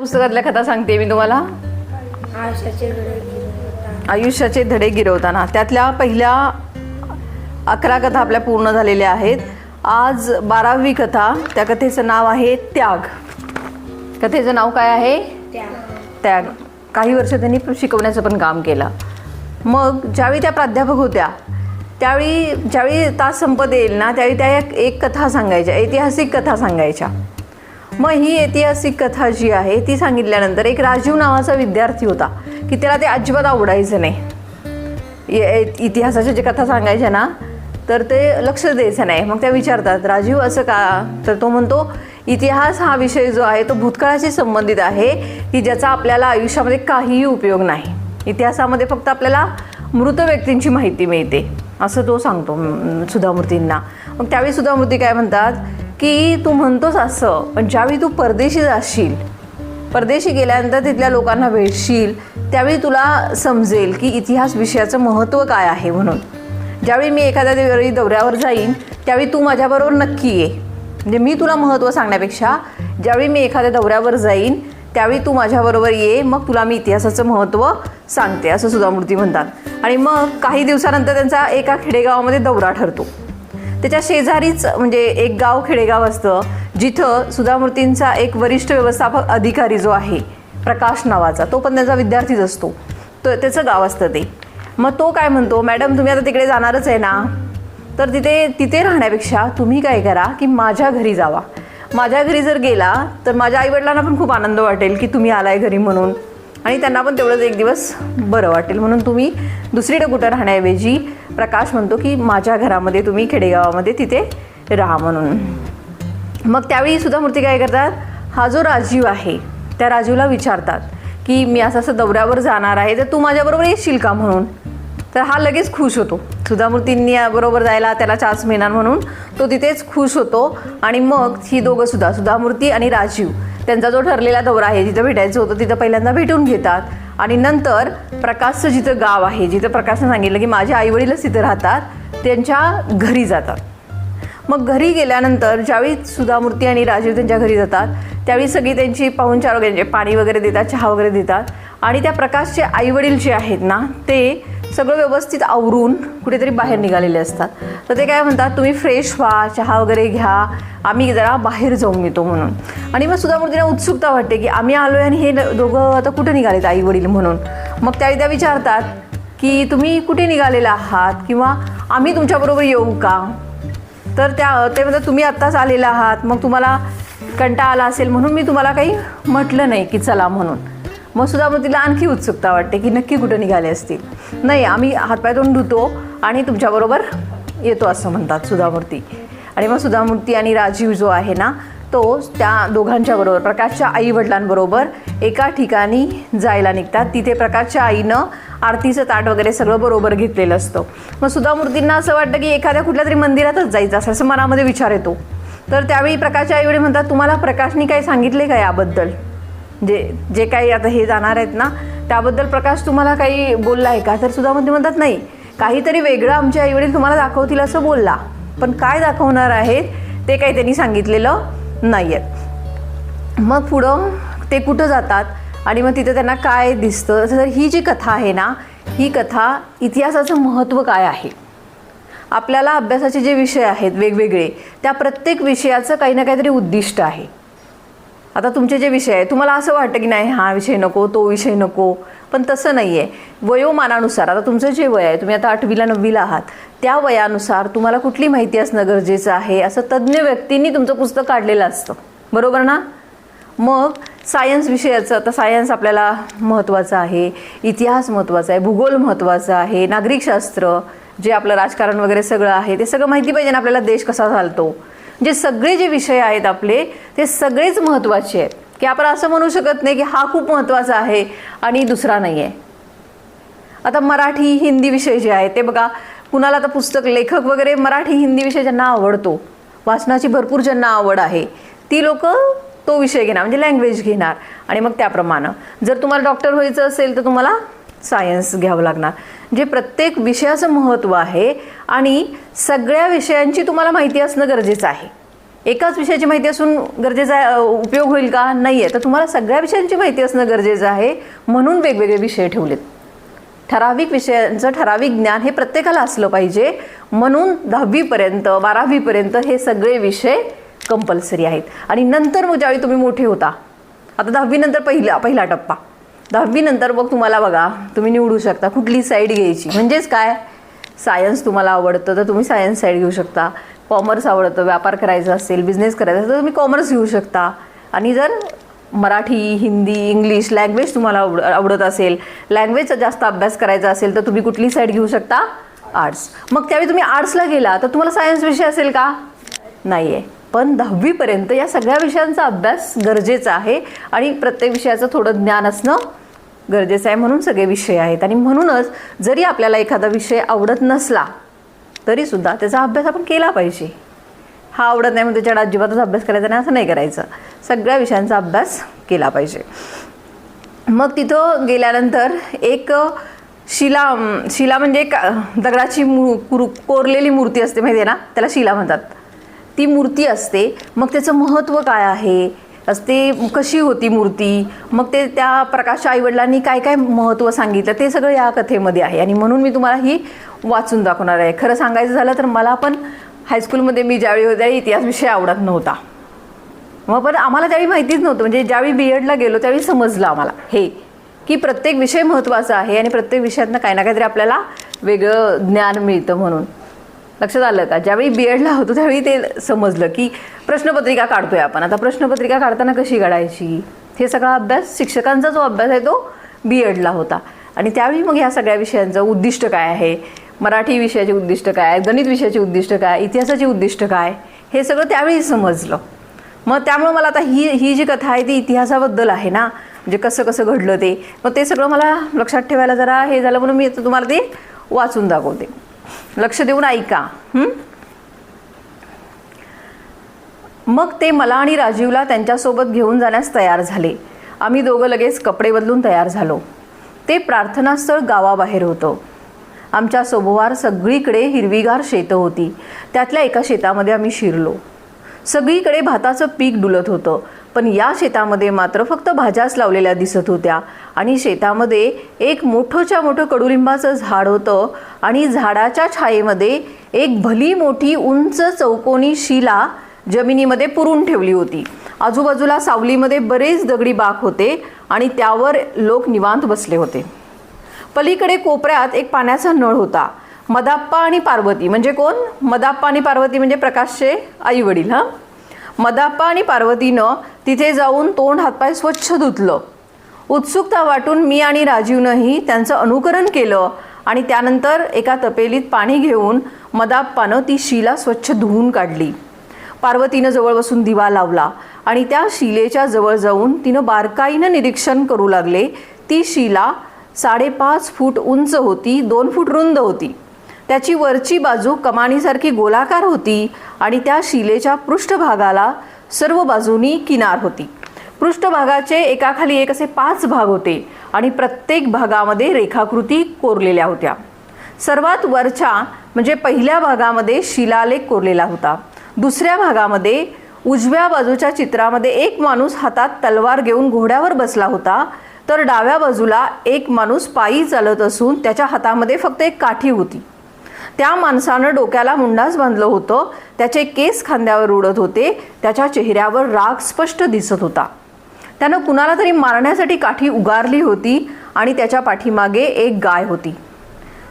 पुस्तकातल्या कथा सांगते मी तुम्हाला. आयुष्याचे धडे गिरवताना. त्यातल्या पहिल्या अकरा कथा आपल्या पूर्ण झालेल्या आहेत. आज बारावी कथा. त्या कथेचं नाव आहे त्याग. कथेचं नाव काय आहे? त्या त्याग. काही वर्ष त्यांनी शिकवण्याचं पण काम केलं. मग ज्यावेळी त्या प्राध्यापक होत्या त्यावेळी ज्यावेळी तास संपत येईल ना त्यावेळी त्या एक कथा सांगायच्या ऐतिहासिक कथा सांगायच्या. मग ही ऐतिहासिक कथा जी आहे ती सांगितल्यानंतर एक राजीव नावाचा विद्यार्थी होता की त्याला ते अजिबात आवडायचं नाही. इतिहासाच्या जे कथा सांगायच्या ना तर ते लक्ष द्यायचं नाही. मग त्या विचारतात राजीव असं का? तर तो म्हणतो इतिहास हा विषय जो आहे तो भूतकाळाशी संबंधित आहे की ज्याचा आपल्याला आयुष्यामध्ये काहीही उपयोग नाही. इतिहासामध्ये फक्त आपल्याला मृत व्यक्तींची माहिती मिळते. असं तो सांगतो सुधामूर्तींना. मग त्यावेळी सुधामूर्ती काय म्हणतात की तू म्हणतोस असं पण ज्यावेळी तू परदेशी जाशील परदेशी गेल्यानंतर तिथल्या लोकांना भेटशील त्यावेळी तुला समजेल की इतिहास विषयाचं महत्त्व काय आहे म्हणून. ज्यावेळी मी एखाद्या वेळी दौऱ्यावर जाईन त्यावेळी तू माझ्याबरोबर नक्की ये. म्हणजे मी तुला महत्त्व सांगण्यापेक्षा ज्यावेळी मी एखाद्या दौऱ्यावर जाईन त्यावेळी तू माझ्याबरोबर ये मग तुला मी इतिहासाचं महत्त्व सांगते असं सुधामूर्ती म्हणतात. आणि मग काही दिवसानंतर त्यांचा एका खेडेगावामध्ये दौरा ठरतो. त्याच्या शेजारीच म्हणजे एक गाव खेडेगाव असतं जिथं सुधामूर्तींचा एक वरिष्ठ व्यवस्थापक अधिकारी जो आहे प्रकाश नावाचा तो पण त्याचा विद्यार्थीच असतो. तो त्याचं गाव असतं ते. मग तो काय म्हणतो मॅडम तुम्ही आता तिकडे जाणारच आहे ना? तर तिथे तिथे राहण्यापेक्षा तुम्ही काय करा की माझ्या घरी जावा. माझ्या घरी जर गेला तर माझ्या आईवडिलांना पण खूप आनंद वाटेल की तुम्ही आलाय घरी म्हणून. आणि त्यांना पण तेवढंच एक दिवस बरं वाटेल. म्हणून तुम्ही दुसरीकडे कुठं राहण्याऐवजी प्रकाश म्हणतो की माझ्या घरामध्ये तुम्ही खेडेगावामध्ये तिथे राहा म्हणून. मग त्यावेळी सुद्धा मूर्ती काय करतात? हा जो राजीव आहे त्या राजीवला विचारतात की मी असं असं दौऱ्यावर जाणार आहे तर तू माझ्याबरोबर येशील का म्हणून? तर हा लगेच खुश होतो. सुधामूर्तींनी बरोबर जायला त्याला चान्स मिळणार म्हणून तो तिथेच खुश होतो आणि मग ही दोघं सुद्धा सुधामूर्ती आणि राजीव त्यांचा जो ठरलेला दौरा आहे जिथं भेटायचं होतं तिथं पहिल्यांदा भेटून घेतात. आणि नंतर प्रकाशचं जिथं गाव आहे जिथं प्रकाशनं सांगितलं की माझे आईवडीलच तिथं राहतात त्यांच्या घरी जातात. मग घरी गेल्यानंतर ज्यावेळी सुधामूर्ती आणि राजीव त्यांच्या घरी जातात त्यावेळी सगळी त्यांची पाहुणचार वगैरे पाणी वगैरे देतात चहा वगैरे देतात. आणि त्या प्रकाशचे आईवडील जे आहेत ना ते सगळं व्यवस्थित आवरून कुठेतरी बाहेर निघालेले असतात. तर ते काय म्हणतात तुम्ही फ्रेश व्हा चहा वगैरे घ्या आम्ही जरा बाहेर जाऊन येतो म्हणून. आणि मग सुधामूर्तीला उत्सुकता वाटते की आम्ही आलो आणि हे दोघं आता कुठं निघालेत आई वडील म्हणून. मग त्यावेळी त्या विचारतात की तुम्ही कुठे निघालेला आहात किंवा आम्ही तुमच्याबरोबर येऊ का? तर त्या ते म्हणतात तुम्ही आत्ताच आलेला आहात मग तुम्हाला कंटाळा आला असेल म्हणून मी तुम्हाला काही म्हटलं नाही की चला म्हणून. मग सुद्धा मग तिला आणखी उत्सुकता वाटते की नक्की कुठं निघाले असतील. नाही आम्ही हातपाय तोंड धुतो आणि तुमच्याबरोबर येतो असं म्हणतात सुधामूर्ती. आणि मग सुधामूर्ती आणि राजीव जो आहे ना तो त्या दोघांच्या बरोबर प्रकाशच्या आई वडिलांबरोबर एका ठिकाणी जायला निघतात. तिथे प्रकाशच्या आईनं आरतीचं ताट वगैरे सगळं बरोबर घेतलेलं असतं. मग सुधामूर्तींना असं वाटतं की एखाद्या कुठल्या तरी मंदिरातच जायचं असं असं मनामध्ये विचार येतो. तर त्यावेळी प्रकाशच्या आईवडील म्हणतात तुम्हाला प्रकाशनी काही सांगितले का याबद्दल? जे जे काही आता हे जाणार आहेत ना त्याबद्दल प्रकाश तुम्हाला काही बोलला आहे का? तर सुद्धा ते म्हणतात नाही काहीतरी वेगळं आमचे आईवडील तुम्हाला दाखवतील असं बोलला. पण काय दाखवणार आहेत ते काही त्यांनी सांगितलेलं नाही आहेत मग पुढं ते कुठं जातात आणि मग तिथे त्यांना काय दिसतं? तर ही जी कथा आहे ना ही कथा इतिहासाचं महत्त्व काय आहे? आपल्याला अभ्यासाचे जे विषय आहेत वेगवेगळे त्या प्रत्येक विषयाचं काही ना काहीतरी उद्दिष्ट आहे. आता तुमचे जे विषय आहे तुम्हाला असं वाटतं की नाही हा विषय नको तो विषय नको पण तसं नाही आहे वयोमानानुसार आता तुमचं जे वय आहे तुम्ही आता आठवीला नववीला आहात त्या वयानुसार तुम्हाला कुठली माहिती असणं गरजेचं आहे असं तज्ज्ञ व्यक्तींनी तुमचं पुस्तक काढलेलं असतं. बरोबर ना? मग सायन्स विषयाचं आता सायन्स आपल्याला महत्त्वाचं आहे इतिहास महत्त्वाचा आहे भूगोल महत्त्वाचं आहे नागरिकशास्त्र जे आपलं राजकारण वगैरे सगळं आहे ते सगळं माहिती पाहिजे ना आपल्याला देश कसा चालतो? जे सगळे जे विषय आहेत आपले ते सगळेच महत्त्वाचे आहेत. की आपण असं म्हणू शकत नाही की हा खूप महत्त्वाचा आहे आणि दुसरा नाही आहे आता मराठी हिंदी विषय जे आहे ते बघा कुणाला आता पुस्तक लेखक वगैरे मराठी हिंदी विषय ज्यांना आवडतो वाचनाची भरपूर ज्यांना आवड आहे ती लोक तो विषय घेणार म्हणजे लँग्वेज घेणार. आणि मग त्याप्रमाणे जर तुम्हाला डॉक्टर व्हायचं असेल तर तुम्हाला सायन्स घ्यावं लागणार. जे प्रत्येक विषयाचं महत्त्व आहे आणि सगळ्या विषयांची तुम्हाला माहिती असणं गरजेचं आहे. एकाच विषयाची माहिती असून गरजेचा आहे, उपयोग होईल का? नाही आहे तर तुम्हाला सगळ्या विषयांची माहिती असणं गरजेचं आहे म्हणून वेगवेगळे विषय ठेवलेत. ठराविक विषयांचं ठराविक ज्ञान हे प्रत्येकाला असलं पाहिजे म्हणून दहावीपर्यंत बारावीपर्यंत हे सगळे विषय कंपल्सरी आहेत. आणि नंतर मग ज्यावेळी तुम्ही मोठे होता आता दहावीनंतर पहिला पहिला टप्पा. दहावीनंतर मग तुम्हाला बघा तुम्ही निवडू शकता. कुठली साईड घ्यायची? म्हणजेच काय? सायन्स तुम्हाला आवडतं तर तुम्ही सायन्स साईड घेऊ शकता. कॉमर्स आवडतं व्यापार करायचा असेल बिझनेस करायचा असेल तर तुम्ही कॉमर्स घेऊ शकता. आणि जर मराठी हिंदी इंग्लिश लँग्वेज तुम्हाला आवड आवडत असेल लँग्वेजचा जास्त अभ्यास करायचा असेल तर तुम्ही कुठली साईड घेऊ शकता? आर्ट्स मग त्यावेळी तुम्ही आर्ट्सला गेला तर तुम्हाला सायन्स विषय असेल का? नाही आहे पण दहावीपर्यंत या सगळ्या विषयांचा अभ्यास गरजेचा आहे. आणि प्रत्येक विषयाचं थोडं ज्ञान असणं गरजेचं आहे म्हणून सगळे विषय आहेत. आणि म्हणूनच जरी आपल्याला एखादा विषय आवडत नसला तरीसुद्धा त्याचा अभ्यास आपण केला पाहिजे. हा आवडत नाही म्हणजे त्याच्याकडे अजिबातच अभ्यास करायचा नाही असं नाही करायचं. सगळ्या विषयांचा अभ्यास केला पाहिजे. मग तिथं गेल्यानंतर एक शिला शिला म्हणजे एक दगडाची मू कुरु कोरलेली मूर्ती असते माहिती आहे ना? त्याला शिला म्हणतात. ती मूर्ती असते. मग त्याचं महत्त्व काय आहे? असते कशी होती मूर्ती? मग ते त्या प्रकाश आईवडिलांनी काय काय महत्त्व सांगितलं? ते सगळं या कथेमध्ये आहे. आणि म्हणून मी तुम्हाला ही वाचून दाखवणार आहे. खरं सांगायचं झालं तर मला पण हायस्कूलमध्ये मी ज्यावेळी होत्या इतिहास विषय आवडत नव्हता. मग पण आम्हाला त्यावेळी माहितीच नव्हतं. म्हणजे ज्यावेळी बी एडला गेलो त्यावेळी समजलं आम्हाला हे की प्रत्येक विषय महत्त्वाचा आहे आणि प्रत्येक विषयातनं काही ना काहीतरी आपल्याला वेगळं ज्ञान मिळतं म्हणून. लक्षात आलं का? ज्यावेळी बी एडला होतो त्यावेळी ते समजलं की प्रश्नपत्रिका काढतोय आपण. आता प्रश्नपत्रिका काढताना कशी काढायची हे सगळा अभ्यास शिक्षकांचा जो अभ्यास आहे तो बी एडला होता. आणि त्यावेळी मग ह्या सगळ्या विषयांचं उद्दिष्ट काय आहे? मराठी विषयाचे उद्दिष्ट काय? आहे गणित विषयाचे उद्दिष्ट काय? इतिहासाचे उद्दिष्ट काय? हे सगळं त्यावेळी समजलं. मग त्यामुळं मला आता ही ही जी कथा आहे ती इतिहासाबद्दल आहे ना? म्हणजे कसं कसं घडलं ते? मग ते सगळं मला लक्षात ठेवायला जरा हे झालं म्हणून मी तुम्हाला ते वाचून दाखवते. लक्ष देऊन ऐका. मग ते मला आणि राजीवला त्यांच्यासोबत घेऊन जाण्यास तयार झाले. आम्ही दोघं लगेच कपडे बदलून तयार झालो. ते प्रार्थनास्थळ गावाबाहेर होतं. आमच्या सोबोवार सगळीकडे हिरवीगार शेतं होती. त्यातल्या एका शेतामध्ये आम्ही शिरलो. सगळीकडे भाताचं पीक डुलत होतं. पण या शेतामध्ये मात्र फक्त भाज्याच लावलेल्या दिसत होत्या. आणि शेतामध्ये एक मोठंच्या मोठं कडुलिंबाचं झाड होतं आणि झाडाच्या छायेमध्ये एक भली मोठी उंच चौकोनी शिला जमिनीमध्ये पुरून ठेवली होती. आजूबाजूला सावलीमध्ये बरेच दगडी बाक होते आणि त्यावर लोक निवांत बसले होते. पलीकडे कोपऱ्यात एक पाण्याचा नळ होता. मदाप्पा आणि पार्वती म्हणजे कोण? मदाप्पा आणि पार्वती म्हणजे प्रकाशचे आई वडील हां? मदाप्पा आणि पार्वतीनं तिथे जाऊन तोंड हातपाय स्वच्छ धुतलं. उत्सुकता वाटून मी आणि राजीवनंही त्यांचं अनुकरण केलं आणि त्यानंतर एका तपेलीत पाणी घेऊन मदाप्पानं ती शिला स्वच्छ धुवून काढली. पार्वतीनं जवळ बसून दिवा लावला आणि त्या शिलेच्या जवळ जाऊन तिनं बारकाईनं निरीक्षण करू लागले. ती शिला साडेपाच फूट उंच होती दोन फूट रुंद होती. त्याची वरची बाजू कमानीसारखी गोलाकार होती आणि त्या शिलेच्या पृष्ठभागाला सर्व बाजूनी किनार होती. पृष्ठभागाचे एकाखाली एक असे पाच भाग होते आणि प्रत्येक भागामध्ये रेखाकृती कोरलेल्या होत्या. सर्वात वरच्या म्हणजे पहिल्या भागामध्ये शिलालेख कोरलेला होता. दुसऱ्या भागामध्ये उजव्या बाजूच्या चित्रामध्ये एक माणूस हातात तलवार घेऊन घोड्यावर बसला होता तर डाव्या बाजूला एक माणूस पायी चालत असून त्याच्या हातामध्ये फक्त एक काठी होती. त्या माणसानं डोक्याला मुंडास बांधलं होतं. त्याचे केस खांद्यावर उडत होते. त्याच्या चेहऱ्यावर राग स्पष्ट दिसत होता. त्यानं कुणाला तरी मारण्यासाठी काठी उगारली होती आणि त्याच्या पाठीमागे एक गाय होती.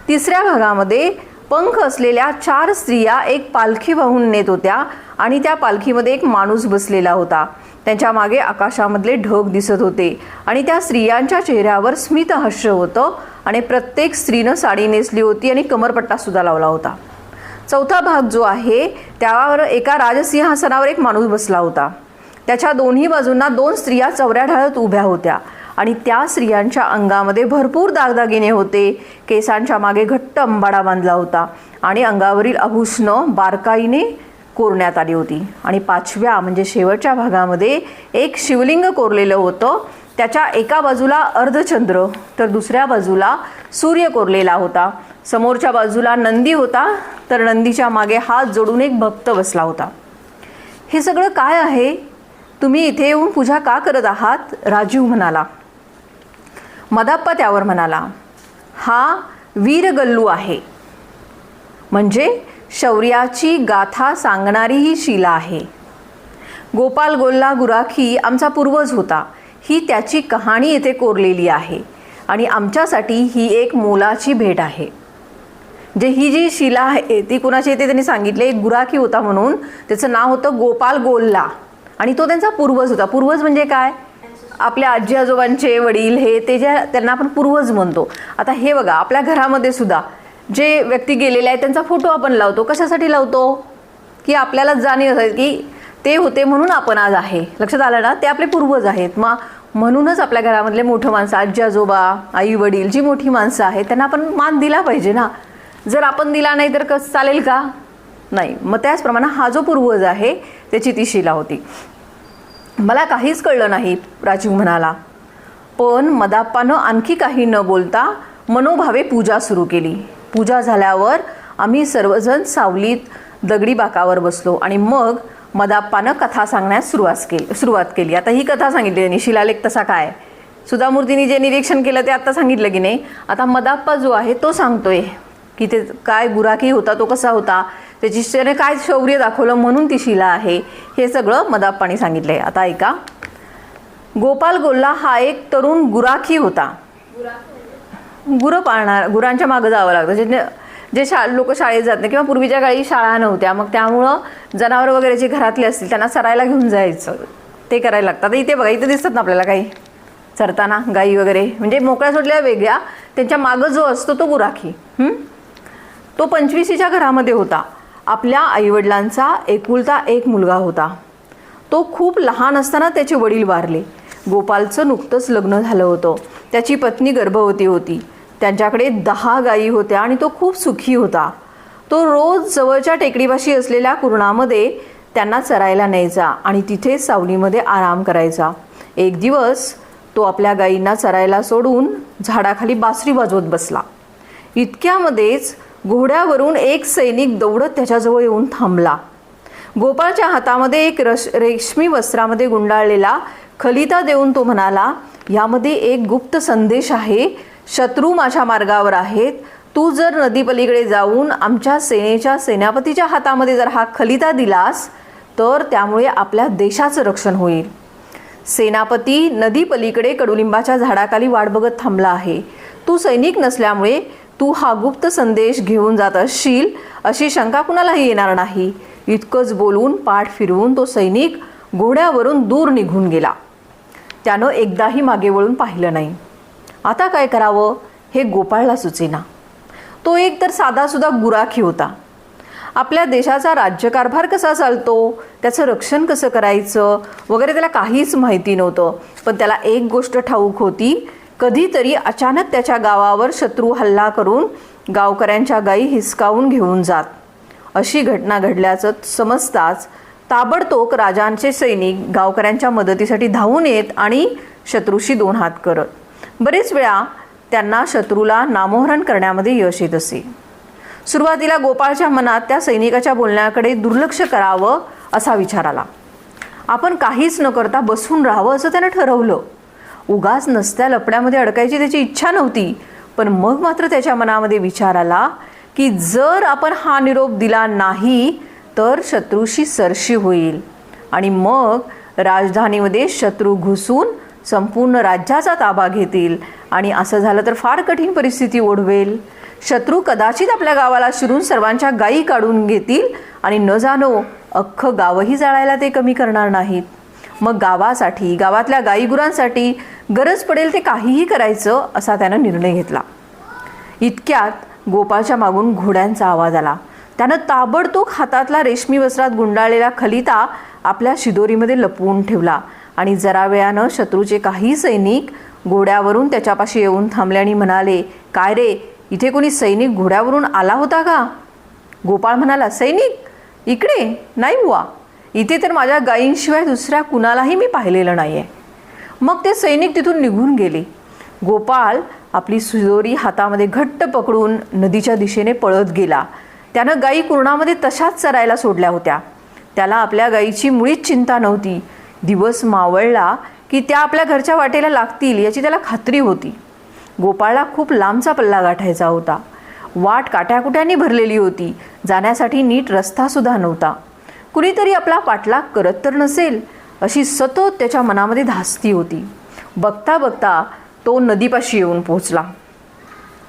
तिसऱ्या भागामध्ये पंख असलेल्या चार स्त्रिया एक पालखी वाहून नेत होत्या आणि त्या पालखीमध्ये एक माणूस बसलेला होता. त्यांच्या मागे आकाशामधले ढग दिसत होते आणि त्या स्त्रियांच्या चेहऱ्यावर स्मितहास्य होतं आणि प्रत्येक स्त्रीनं साडी नेसली होती आणि कमरपट्टासुद्धा लावला होता. चौथा भाग जो आहे त्यावर एका राजसिंहासनावर एक माणूस बसला होता. त्याच्या दोन्ही बाजूंना दोन स्त्रिया चौऱ्या ढाळत उभ्या होत्या आणि त्या स्त्रियांच्या अंगामध्ये भरपूर दागदागिने होते. केसांच्या मागे घट्ट अंबाडा बांधला होता आणि अंगावरील आभूषणं बारकाईने कोरण्यात आली होती. आणि पाचव्या म्हणजे शेवटच्या भागामध्ये एक शिवलिंग कोरलेलं होतं. त्याच्या एका बाजूला अर्धचंद्र तर दुसऱ्या बाजूला सूर्य कोरलेला होता. समोरच्या बाजूला नंदी होता तर नंदीच्या मागे हात जोडून एक भक्त बसला होता. हे सगळं काय आहे? तुम्ही इथे येऊन पूजा का करत आहात? राजीव म्हणाला. मदाप्पा त्यावर म्हणाला हा वीरगल्लू आहे. म्हणजे शौर्याची गाथा सांगणारी ही शिला आहे. गोपाल गोल्ला गुराखी आमचा पूर्वज होता. ही त्याची कहाणी येथे कोरलेली आहे आणि आमच्यासाठी ही एक मोलाची भेट आहे. जे ही जी शिला आहे ती कुणाची येते त्यांनी सांगितले? एक गुराखी होता म्हणून. त्याचं नाव होतं गोपाल गोल्ला. आणि तो त्यांचा पूर्वज होता. पूर्वज म्हणजे काय? आपल्या आजी आजोबांचे वडील हे ते ज्या त्यांना आपण पूर्वज म्हणतो. आता हे बघा आपल्या घरामध्ये सुद्धा जे व्यक्ती गेलेले आहेत त्यांचा फोटो आपण लावतो. कशासाठी लावतो? की आपल्याला जाणीव असेल की ते होते म्हणून आपण आज आहे. लक्षात आलं ना? ते आपले पूर्वज आहेत. मग म्हणूनच आपल्या घरामधले मोठं माणसं आजी आजोबा आई वडील जी मोठी माणसं आहेत त्यांना आपण मान दिला पाहिजे ना? जर आपण दिला नाही तर कसं चालेल का? नाही. मग त्याचप्रमाणे हा जो पूर्वज आहे त्याची ती शिला होती. मला काहीच कळलं नाही राजीव म्हणाला. पण मदाप्पानं आणखी काही न बोलता मनोभावे पूजा सुरू केली. पूजा झाल्यावर आम्ही सर्वजण सावलीत दगडी बाकावर बसलो आणि मग मदाप्पानं कथा सांगण्यास सुरुवात केली सुरुवात केली. आता ही कथा सांगितली त्यांनी. शिलालेख तसा काय? सुधामूर्तींनी जे निरीक्षण केलं ते आता सांगितलं की नाही? आता मदाप्पा जो आहे तो सांगतोय की ते काय गुराखी होता तो कसा होता? त्याची त्याने काय शौर्य दाखवलं म्हणून ती शिला आहे? हे सगळं मदाप्पाने सांगितलं आहे आता ऐका. गोपाल गोल्ला हा एक तरुण गुराखी होता. गुरं पाळणार गुरांच्या मागं जावं लागतं. जे जे शा लोक शाळेत जात नाही किंवा पूर्वीच्या काळी शाळा नव्हत्या मग त्यामुळं जनावरं वगैरे जे घरातले असतील त्यांना चरायला घेऊन जायचं. ते करायला लागतं. इथे बघा इथे दिसतात ना आपल्याला काही? चरताना गाई वगैरे. म्हणजे मोकळ्या सोडल्या वेगळ्या त्यांच्या मागं जो असतो तो गुराखी तो पंचवीसीच्या घरामध्ये होता. आपल्या आईवडिलांचा एकुलता एक मुलगा होता. तो खूप लहान असताना त्याचे वडील वारले. गोपालचं नुकतंच लग्न झालं होतं. त्याची पत्नी गर्भवती होती. त्यांच्याकडे दहा गायी होत्या आणि तो खूप सुखी होता. तो रोज जवळच्या टेकडीपाशी असलेल्या कुरणामध्ये त्यांना चरायला न्यायचा आणि तिथे सावलीमध्ये आराम करायचा. एक दिवस तो आपल्या गायींना चरायला सोडून झाडाखाली बासरी वाजवत बसला. इतक्यामध्येच घोड्यावरून एक सैनिक दौडत त्याच्याजवळ येऊन थांबला. गोपाळच्या हातामध्ये एक रश रेशमी वस्त्रामध्ये गुंडाळलेला खलिता देऊन तो म्हणाला यामध्ये एक गुप्त संदेश आहे शत्रू माझ्या मार्गावर आहेत. तू जर नदीपलीकडे जाऊन आमच्या सेनेच्या सेनापतीच्या हातामध्ये जर हा खलिता दिलास तर त्यामुळे आपल्या देशाचं रक्षण होईल. सेनापती नदीपलीकडे कडुलिंबाच्या झाडाखाली वाट बघत थांबला आहे. तू सैनिक नसल्यामुळे तू हा गुप्त संदेश घेऊन जात असशील अशी शंका कुणालाही येणार नाही. इतकंच बोलून पाठ फिरवून तो सैनिक घोड्यावरून दूर निघून गेला. त्यानं एकदाही मागे वळून पाहिलं नाही. आता काय करावं? हे गोपाळला सुचेना. तो एक तर साधासुद्धा गुराखी होता. आपल्या देशाचा राज्यकारभार कसा चालतो? त्याचं रक्षण कसं करायचं? वगैरे त्याला काहीच माहिती नव्हतं. पण त्याला एक गोष्ट ठाऊक होती. कधीतरी अचानक त्याच्या गावावर शत्रू हल्ला करून गावकऱ्यांच्या गायी हिसकावून घेऊन जात. अशी घटना घडल्याचं समजताच ताबडतोब राजांचे सैनिक गावकऱ्यांच्या मदतीसाठी धावून येत आणि शत्रूशी दोन हात करत. बरेच वेळा त्यांना शत्रूला नामोहरण करण्यामध्ये यश येत असे. सुरुवातीला गोपाळच्या मनात त्या सैनिकाच्या बोलण्याकडे दुर्लक्ष करावं असा विचार आला. आपण काहीच न करता बसून राहावं असं त्यानं ठरवलं. उगाच नसत्या लपड्यामध्ये अडकायची त्याची इच्छा नव्हती पण मग मात्र त्याच्या मनामध्ये विचार आला की जर आपण हा निरोप दिला नाही तर शत्रूशी सरशी होईल आणि मग राजधानीमध्ये शत्रू घुसून संपूर्ण राज्याचा ताबा घेतील. आणि असं झालं तर फार कठीण परिस्थिती ओढवेल. शत्रू कदाचित आपल्या गावाला शिरून सर्वांच्या गायी काढून घेतील आणि न जाणो अख्खं गावही जाळायला ते कमी करणार नाहीत. मग गावासाठी गावातल्या गाईगुरांसाठी गरज पडेल ते काहीही करायचं असा त्यानं निर्णय घेतला. इतक्यात गोपाळच्या मागून घोड्यांचा आवाज आला. त्यानं ताबडतोब हातातला रेशमी वस्त्रात गुंडाळलेला खलिता आपल्या शिदोरीमध्ये लपवून ठेवला. आणि जरा वेळानं शत्रूचे काही सैनिक घोड्यावरून त्याच्यापाशी येऊन थांबले आणि म्हणाले काय रे इथे कोणी सैनिक घोड्यावरून आला होता का? गोपाळ म्हणाला सैनिक इकडे नाही बुवा. इथे तर माझ्या गायींशिवाय दुसऱ्या कुणालाही मी पाहिलेलं नाही आहे मग ते सैनिक तिथून निघून गेले. गोपाळ आपली सुजोरी हातामध्ये घट्ट पकडून नदीच्या दिशेने पळत गेला. त्यानं गायी कुरणामध्ये तशाच चरायला सोडल्या होत्या. त्याला आपल्या गाईची मुळीच चिंता नव्हती. दिवस मावळला की त्या आपल्या घरच्या वाटेला लागतील याची त्याला खात्री होती. गोपाळला खूप लांबचा पल्ला गाठायचा होता. वाट काट्याकुट्यांनी भरलेली होती. जाण्यासाठी नीट रस्तासुद्धा नव्हता. कुणीतरी आपला पाठलाग करत तर नसेल अशी सतत त्याच्या मनामध्ये धास्ती होती. बघता बघता तो नदीपाशी येऊन पोहोचला.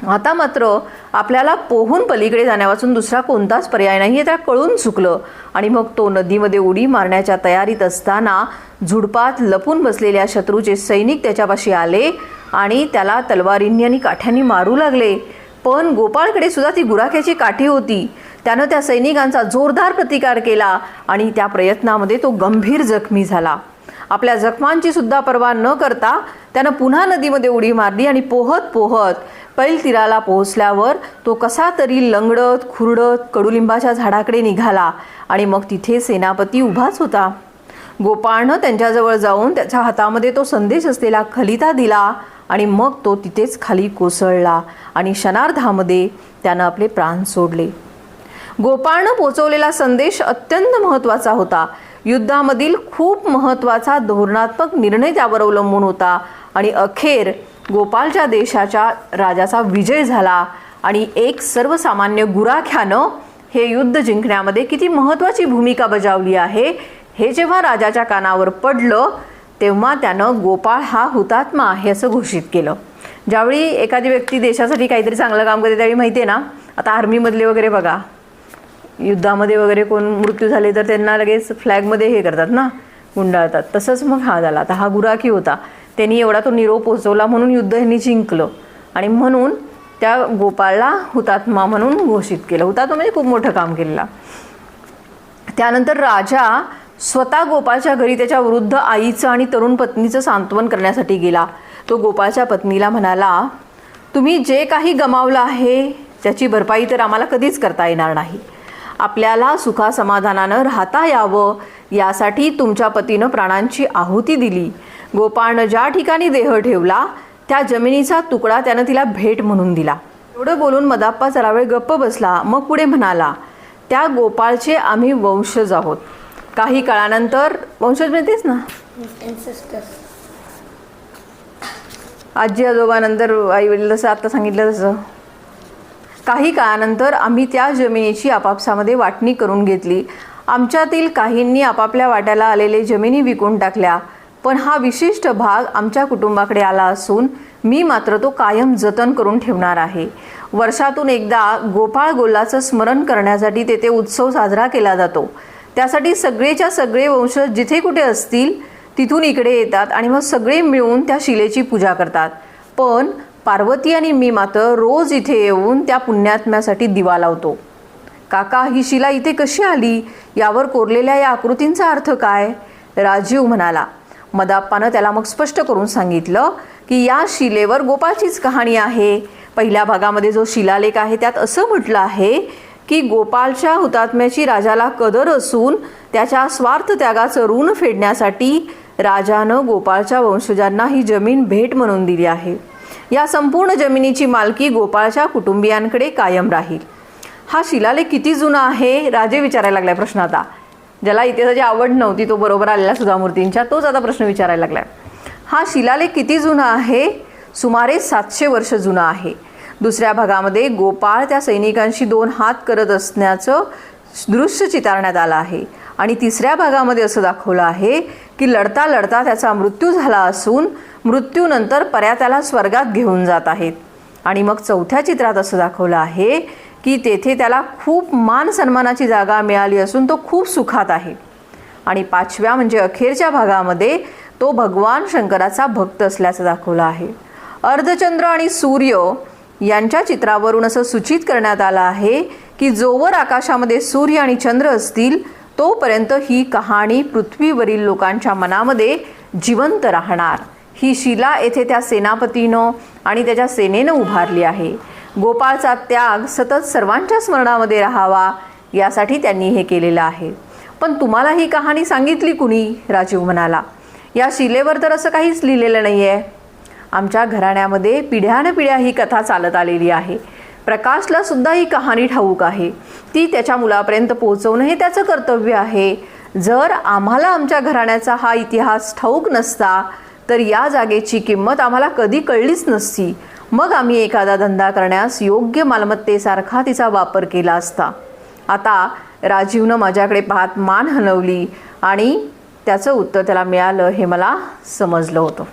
आता मात्र आपल्याला पोहून पलीकडे जाण्यापासून दुसरा कोणताच पर्याय नाही हे त्याला कळून चुकलं. आणि मग तो नदीमध्ये उडी मारण्याच्या तयारीत असताना झुडपात लपून बसलेल्या शत्रूचे सैनिक त्याच्यापाशी आले आणि त्याला तलवारींनी आणि काठ्यांनी मारू लागले. पण गोपाळकडे सुद्धा ती गुराख्याची काठी होती. त्यानं त्या सैनिकांचा जोरदार प्रतिकार केला आणि त्या प्रयत्नामध्ये तो गंभीर जखमी झाला. आपल्या जखमांची सुद्धा पर्वा न करता त्यानं पुन्हा नदीमध्ये उडी मारली आणि पोहत पोहत पैल तीराला पोहोचल्यावर तो कसा तरी लंगडत खुरडत कडुलिंबाच्या झाडाकडे निघाला आणि मग तिथे सेनापती उभाच होता. गोपाळनं त्यांच्याजवळ जाऊन त्याच्या हातामध्ये तो संदेश असलेला खलिता दिला आणि मग तो तिथेच खाली कोसळला आणि क्षणार्धामध्ये त्यानं आपले प्राण सोडले. गोपाळनं पोचवलेला संदेश अत्यंत महत्त्वाचा होता. युद्धामधील खूप महत्त्वाचा धोरणात्मक निर्णय त्यावर अवलंबून होता. आणि अखेर गोपाळच्या देशाच्या राजाचा विजय झाला. आणि एक सर्वसामान्य गुराख्यानं हे युद्ध जिंकण्यामध्ये किती महत्त्वाची भूमिका बजावली आहे हे जेव्हा राजाच्या कानावर पडलं तेव्हा त्यानं गोपाळ हा हुतात्मा आहे असं घोषित केलं. ज्यावेळी एखादी व्यक्ती देशासाठी काहीतरी चांगलं काम करते त्यावेळी माहिती आहे ना? आता आर्मीमधले वगैरे बघा. युद्धामध्ये वगैरे कोण मृत्यू झाले तर त्यांना लगेच फ्लॅगमध्ये हे करतात ना गुंडाळतात. तसंच मग हा झाला. आता हा गुराखी होता. त्यांनी एवढा तो निरोप पोचवला म्हणून युद्ध ह्यांनी जिंकलं. आणि म्हणून त्या गोपाळला हुतात्मा म्हणून घोषित केलं. हुतात्मा म्हणजे खूप मोठं काम केलेला. त्यानंतर राजा स्वतः गोपाळच्या घरी त्याच्या वृद्ध आईचं आणि तरुण पत्नीचं सांत्वन करण्यासाठी गेला. तो गोपाळच्या पत्नीला म्हणाला तुम्ही जे काही गमावलं आहे त्याची भरपाई तर आम्हाला कधीच करता येणार नाही. आपल्याला सुखासमाधानानं राहता यावं. यासाठी तुमच्या पतीनं प्राणांची आहुती दिली. गोपाळनं ज्या ठिकाणी देह ठेवला त्या जमिनीचा तुकडा त्यानं तिला भेट म्हणून दिला. एवढं बोलून मदाप्पा जरा वेळ गप्प बसला मग पुढे म्हणाला त्या गोपाळचे आम्ही वंशज आहोत. काही काळानंतर वंशज मिळतेच ना? आजी आजोबानंतर आई वडील जसं आत्ता सांगितलं तसं. काही काळानंतर आम्ही त्या जमिनीची आपापसामध्ये वाटणी करून घेतली. आमच्यातील काहींनी आपापल्या वाट्याला आलेले जमिनी विकून टाकल्या. पण हा विशिष्ट भाग आमच्या कुटुंबाकडे आला असून मी मात्र तो कायम जतन करून ठेवणार आहे. वर्षातून एकदा गोपाळ गोल्लाचं स्मरण करण्यासाठी तेथे उत्सव साजरा केला जातो. त्यासाठी सगळेच्या सगळे वंशज जिथे कुठे असतील तिथून इकडे येतात आणि मग सगळे मिळून त्या शिलेची पूजा करतात. पण पार्वती आणि मी मात्र रोज इथे येऊन त्या पुण्यात्म्यासाठी दिवा लावतो. काका ही शिला इथे कशी आली? यावर कोरलेल्या या आकृतींचा अर्थ काय? राजीव म्हणाला. मदाप्पानं त्याला मग स्पष्ट करून सांगितलं की या शिलेवर गोपाळचीच कहाणी आहे. पहिल्या भागामध्ये जो शिलालेख आहे त्यात असं म्हटलं आहे की गोपाळच्या हुतात्म्याची राजाला कदर असून त्याच्या स्वार्थ त्यागाचं ऋण फेडण्यासाठी राजानं गोपाळच्या वंशजांना ही जमीन भेट म्हणून दिली आहे. या संपूर्ण जमिनीची मालकी गोपाळच्या कुटुंबियांकडे कायम राहील. हा शिलालेख किती जुना आहे राजे विचारायला लागलाय प्रश्न आता ज्याला इतिहासाची आवड नव्हती तो बरोबर आलेला सुधामूर्तींच्या तोच आता प्रश्न विचारायला लागलाय. हा शिलालेख किती जुना आहे? सुमारे सातशे वर्ष जुना आहे. दुसऱ्या भागामध्ये गोपाळ त्या सैनिकांशी दोन हात करत असण्याचं दृश्य चितारण्यात आलं आहे. आणि तिसऱ्या भागामध्ये असं दाखवलं आहे की लढता लढता त्याचा मृत्यू झाला असून मृत्यूनंतर पर्या त्याला स्वर्गात घेऊन जात आहेत. आणि मग चौथ्या चित्रात असं दाखवलं आहे की तेथे त्याला खूप मान सन्मानाची जागा मिळाली असून तो खूप सुखात आहे. आणि पाचव्या म्हणजे अखेरच्या भागामध्ये तो भगवान शंकराचा भक्त असल्याचं दाखवलं आहे. अर्धचंद्र आणि सूर्य यांच्या चित्रावरून असं सूचित करण्यात आलं आहे की जोवर आकाशामध्ये सूर्य आणि चंद्र असतील तोपर्यंत ही कहाणी पृथ्वीवरील लोकांच्या मनामध्ये जिवंत राहणार. ही शिला येथे त्या सेनापतीनं आणि त्याच्या सेनेनं उभारली आहे. गोपाळचा त्याग सतत सर्वांच्या स्मरणामध्ये राहावा यासाठी त्यांनी हे केलेलं आहे. पण तुम्हाला ही कहाणी सांगितली कुणी? राजीव म्हणाला. या शिलेवर तर असं काहीच लिहिलेलं नाही आहे आमच्या घराण्यामध्ये पिढ्यानपिढ्या ही कथा चालत आलेली आहे. प्रकाशला सुद्धा ही कहाणी ठाऊक आहे. ती त्याच्या मुलापर्यंत पोहोचवणं हे त्याचं कर्तव्य आहे. जर आम्हाला आमच्या घराण्याचा हा इतिहास ठाऊक नसता तर या जागेची किंमत आम्हाला कधी कळलीच नसती. मग आम्ही एखादा धंदा करण्यास योग्य मालमत्तेसारखा तिचा वापर केला असता. आता राजीवनं माझ्याकडे पाहत मान हलवली आणि त्याचं उत्तर त्याला मिळालं हे मला समजलं होतं.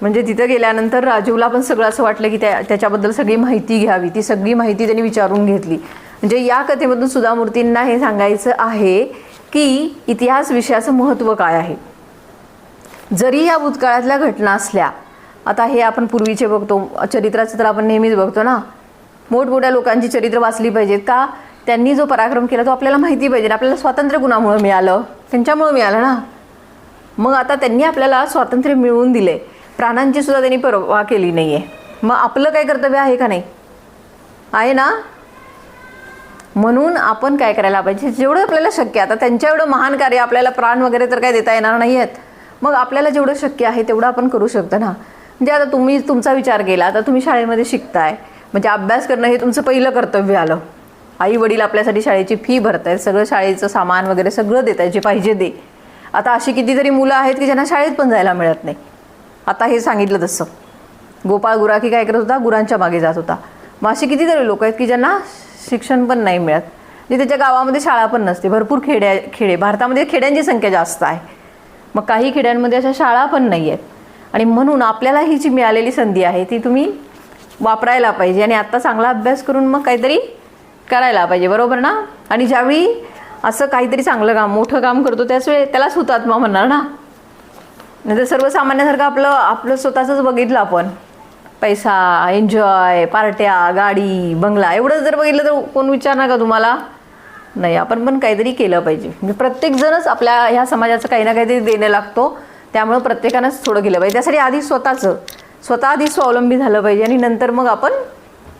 म्हणजे तिथं गेल्यानंतर राजीवला पण सगळं असं वाटलं की त्या त्याच्याबद्दल सगळी माहिती घ्यावी. ती सगळी माहिती त्यांनी विचारून घेतली. म्हणजे या कथेमधून सुधामूर्तींना हे सांगायचं आहे की इतिहास विषयाचं महत्त्व काय आहे. जरी या भूतकाळातल्या घटना असल्या आता हे आपण पूर्वीचे बघतो चरित्राचं तर आपण नेहमीच बघतो ना. मोठमोठ्या लोकांची चरित्र वाचली पाहिजेत का? त्यांनी जो पराक्रम केला तो आपल्याला माहिती पाहिजे. आपल्याला स्वातंत्र्य गुणामुळं मिळालं? त्यांच्यामुळं मिळालं ना. मग आता त्यांनी आपल्याला स्वातंत्र्य मिळवून दिले प्राणांची सुद्धा त्यांनी परवा केली नाही आहे मग आपलं काय कर्तव्य आहे का नाही? आहे ना? म्हणून आपण काय करायला पाहिजे? जेवढं आपल्याला शक्य आता त्यांच्या एवढं महान कार्य आपल्याला प्राण वगैरे तर काय देता येणार नाही आहेत मग आपल्याला जेवढं शक्य आहे तेवढं आपण करू शकतो ना. म्हणजे आता तुम्ही तुमचा विचार केला आता तुम्ही शाळेमध्ये शिकताय. म्हणजे अभ्यास करणं हे तुमचं पहिलं कर्तव्य आलं. आई वडील आपल्यासाठी शाळेची फी भरतायत सगळं शाळेचं सामान वगैरे सगळं देत आहे जे पाहिजे दे आता अशी कितीतरी मुलं आहेत की ज्यांना शाळेत पण जायला मिळत नाही. आता हे सांगितलं तसं. गोपाळ गुराखी काय करत होता? गुरांच्या मागे जात होता. मग असे कितीतरी लोक आहेत की ज्यांना शिक्षण पण नाही मिळत. म्हणजे त्याच्या गावामध्ये शाळा पण नसते. भरपूर खेड्या खेडे. भारतामध्ये खेड्यांची संख्या जास्त आहे. मग काही खेड्यांमध्ये अशा शाळा पण नाही आहेत. आणि म्हणून आपल्याला ही जी मिळालेली संधी आहे ती तुम्ही वापरायला पाहिजे. आणि आत्ता चांगला अभ्यास करून मग काहीतरी करायला पाहिजे. बरोबर ना? आणि ज्यावेळी असं काहीतरी चांगलं काम मोठं काम करतो त्याच वेळी त्यालाच हुतात्मा म्हणणार ना? नाही तर सर्वसामान्यासारखं आपलं आपलं स्वतःचंच बघितलं आपण. पैसा एन्जॉय पार्ट्या गाडी बंगला एवढं जर बघितलं तर कोण विचारणार का तुम्हाला? नाही आपण पण काहीतरी केलं पाहिजे. म्हणजे प्रत्येकजणच आपल्या ह्या समाजाचं काही ना काहीतरी देणं लागतो. त्यामुळं प्रत्येकानंच थोडं केलं पाहिजे. त्यासाठी आधी स्वतःचं स्वतः आधी स्वावलंबी झालं पाहिजे आणि नंतर मग आपण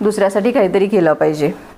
दुसऱ्यासाठी काहीतरी केलं पाहिजे.